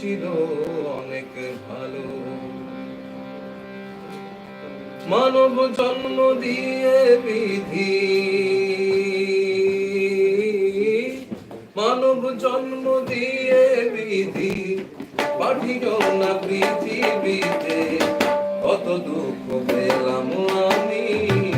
ছিল অনেক ভালো। মানব জন্ম দিয়ে বিধি। মানব জন্ম দিয়ে বিধি। পাঠিও না পৃথিবীতে, কত দুঃখ পেলাম আমি।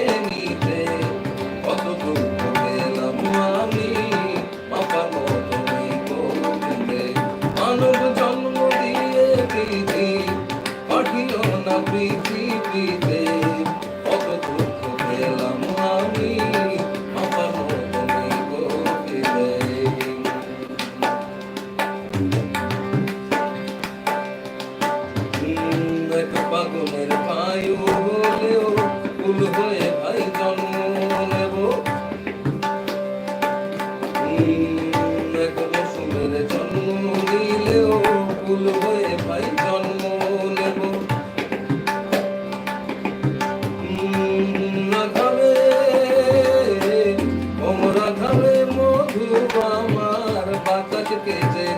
পৃথিবীতে কত দুঃখ পেলাম আমি। পাগলের বায়ু হলেও ফুল হয়ে জন্ম নেব। জন্ম নিলেও ফুল হয়ে Okay, Jay.